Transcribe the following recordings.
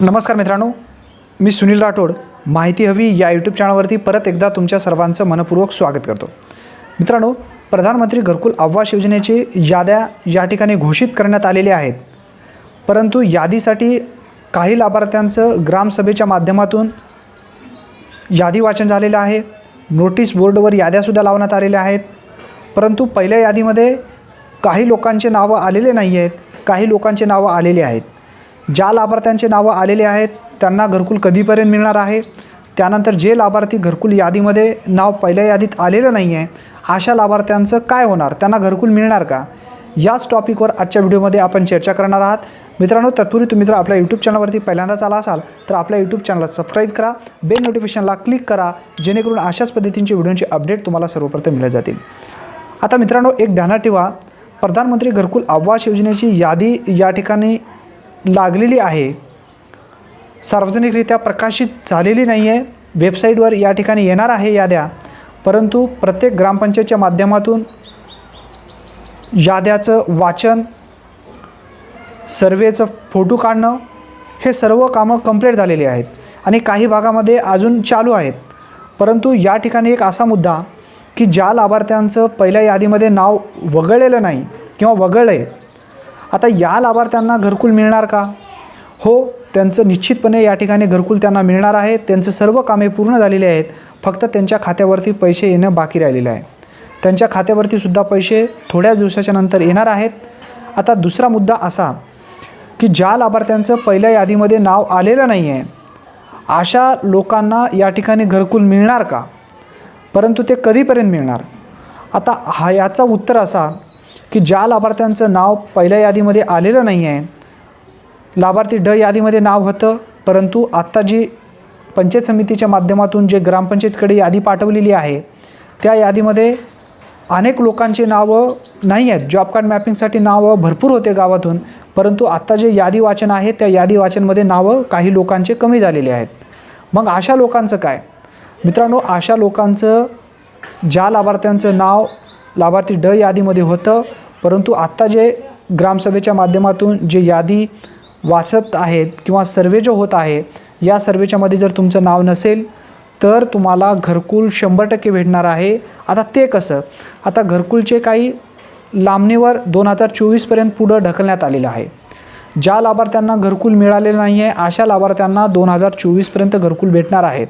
नमस्कार मित्रांनो मी सुनील राठोड. माहिती हवी या यूट्यूब चॅनलवरती परत एकदा तुमच्या सर्वांचं मनपूर्वक स्वागत करतो. मित्रांनो प्रधानमंत्री घरकुल आवास योजनेची याद्या या ठिकाणी घोषित करण्यात आलेल्या आहेत. परंतु यादीसाठी काही लाभार्थ्यांचं ग्रामसभेच्या माध्यमातून यादी वाचन झालेलं आहे. नोटीस बोर्डवर याद्यासुद्धा लावण्यात आलेल्या आहेत. परंतु पहिल्या यादीमध्ये काही लोकांचे नावं आलेले नाही आहेत काही लोकांचे नावं आलेले आहेत. ज्या लाभार्थ्यांचे नावं आलेले आहेत त्यांना घरकुल कधीपर्यंत मिळणार आहे? त्यानंतर जे लाभार्थी घरकुल यादीमध्ये नाव पहिल्या यादीत आलेलं नाही आहे अशा लाभार्थ्यांचं काय होणार? त्यांना घरकुल मिळणार का? याच टॉपिकवर आजच्या व्हिडिओमध्ये आपण चर्चा करणार आहात. मित्रांनो तत्पूर्वी तुम्ही जर आपल्या यूट्यूब चॅनलवरती पहिल्यांदाच आला असाल तर आपल्या यूट्यूब चॅनलला सबस्क्राईब करा. बेल नोटिफिकेशनला क्लिक करा जेणेकरून अशाच पद्धतींची व्हिडिओचे अपडेट तुम्हाला सर्वप्रथम मिळत जातील. आता मित्रांनो एक ध्यानात ठेवा. प्रधानमंत्री घरकुल आवास योजनेची यादी या ठिकाणी लागलेली आहे. सार्वजनिकरित्या प्रकाशित झालेली नाही आहे वेबसाईटवर या ठिकाणी येणार आहे याद्या. परंतु प्रत्येक ग्रामपंचायतच्या माध्यमातून याद्याचं वाचन सर्वेचं फोटो काढणं हे सर्व कामं कंप्लीट झालेली आहेत आणि काही भागामध्ये अजून चालू आहेत. परंतु या ठिकाणी एक असा मुद्दा की ज्या लाभार्थ्यांचं पहिल्या यादीमध्ये नाव वगळलेलं नाही किंवा वगळलं आहे आता या लाभार्थ्यांना घरकुल मिळणार का? हो त्यांचं निश्चितपणे या ठिकाणी घरकुल त्यांना मिळणार आहे. त्यांचं सर्व कामे पूर्ण झालेली आहेत. फक्त त्यांच्या खात्यावरती पैसे येणं बाकी राहिलेलं आहे. त्यांच्या खात्यावरती सुद्धा पैसे थोड्या दिवसाच्या नंतर येणार आहेत. आता दुसरा मुद्दा असा की ज्या लाभार्थ्यांचं पहिल्या यादीमध्ये नाव आलेलं नाही आहे अशा लोकांना या ठिकाणी घरकुल मिळणार का? परंतु ते कधीपर्यंत मिळणार? आता हा याचा उत्तर असा की ज्या लाभार्थ्यांचं नाव पहिल्या यादीमध्ये आलेलं नाही आहे लाभार्थी ड यादीमध्ये नाव होतं परंतु आत्ता जी पंचायत समितीच्या माध्यमातून जे ग्रामपंचायतकडे यादी पाठवलेली आहे त्या यादीमध्ये अनेक लोकांची नावं नाही आहेत. जॉब कार्ड मॅपिंगसाठी नावं भरपूर होते गावातून परंतु आत्ता जे यादी वाचन आहे त्या यादी वाचनमध्ये नावं काही लोकांचे कमी झालेले आहेत. मग अशा लोकांचं काय? मित्रांनो अशा लोकांचं ज्या लाभार्थ्यांचं नाव लाभार्थी ड यादीमध्ये होतं परंतु आत्ता जे ग्रामसभेच्या माध्यमातून जे यादी वाचत आहेत किंवा सर्वे जो होत आहे या सर्वेच्यामध्ये जर तुमचं नाव नसेल तर तुम्हाला घरकुल शंभर टक्के भेटणार आहे. आता ते कसं? आता घरकुलचे काही लांबणीवर दोन हजार चोवीसपर्यंत पुढं ढकलण्यात आलेलं आहे. ज्या लाभार्थ्यांना घरकुल मिळालेलं नाही आहे अशा लाभार्थ्यांना दोन हजार चोवीसपर्यंत घरकुल भेटणार आहे.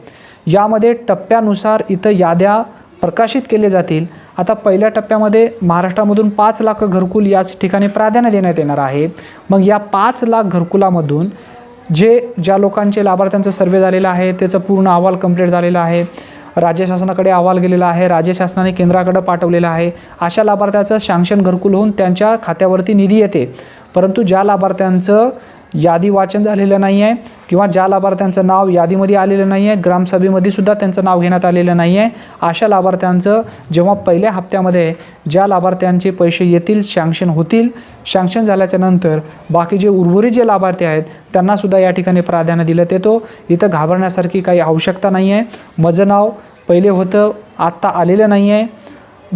यामध्ये टप्प्यानुसार इथं याद्या प्रकाशित केले जातील. आता पहिल्या टप्प्यामध्ये महाराष्ट्रामधून पाच लाख घरकुल याच ठिकाणी प्राधान्य देण्यात येणार आहे. मग या पाच लाख घरकुलामधून जे ज्या लोकांचे लाभार्थ्यांचं सर्वे झालेला आहे त्याचं पूर्ण अहवाल कंप्लीट झालेला आहे. राज्य शासनाकडे अहवाल गेलेला आहे राज्य शासनाने केंद्राकडे पाठवलेला आहे. अशा लाभार्थ्याचं शांशन घरकुल होऊन त्यांच्या खात्यावरती निधी येते. परंतु ज्या लाभार्थ्यांचं यादी वाचन झालेलं नाही आहे किंवा ज्या लाभार्थ्यांचं नाव यादीमध्ये आलेलं नाही आहे ग्रामसभेमध्ये सुद्धा त्यांचं नाव घेण्यात आलेलं नाही आहे अशा लाभार्थ्यांचं जेव्हा पहिल्या हप्त्यामध्ये ज्या लाभार्थ्यांचे पैसे येतील सँक्शन होतील सँक्शन झाल्याच्यानंतर बाकी जे उर्वरित जे लाभार्थी आहेत त्यांनासुद्धा या ठिकाणी प्राधान्य दिलं येतो इथं घाबरण्यासारखी काही आवश्यकता नाही आहे माझं नाव पहिले होतं आत्ता आलेलं नाही आहे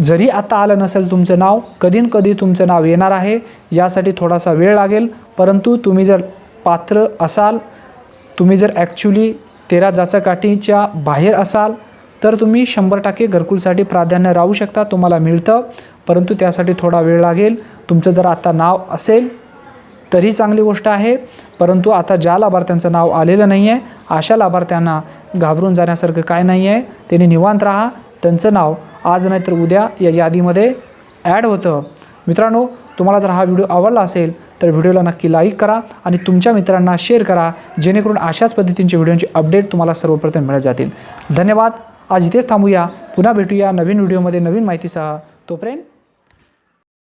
जरी आता आलं नसेल तुमचं नाव कधी न कधी तुमचं नाव येणार आहे यासाठी थोडासा वेळ लागेल. परंतु तुम्ही जर पात्र असाल तुम्ही जर ॲक्च्युली तेरा जाचाकाठीच्या बाहेर असाल तर तुम्ही शंभर टक्के घरकुलसाठी प्राधान्य राहू शकता तुम्हाला मिळतं. परंतु त्यासाठी थोडा वेळ लागेल. तुमचं जर आता नाव असेल तरी चांगली गोष्ट आहे. परंतु आता ज्या लाभार्थ्यांचं नाव आलेलं नाही आहे अशा लाभार्थ्यांना घाबरून जाण्यासारखं काय नाही आहे त्यांनी निवांत राहा. त्यांचं नाव आज नाहीतर उद्या या यादीमध्ये ॲड होतं. मित्रांनो तुम्हाला जर हा व्हिडिओ आवडला असेल तर व्हिडिओला नक्की लाईक करा आणि तुमच्या मित्रांना शेअर करा जेणेकरून अशाच पद्धतींचे व्हिडिओचे अपडेट तुम्हाला सर्वप्रथम मिळत जातील. धन्यवाद. आज इथेच थांबूया. पुन्हा भेटूया नवीन व्हिडिओमध्ये नवीन माहितीसह. तोपर्यंत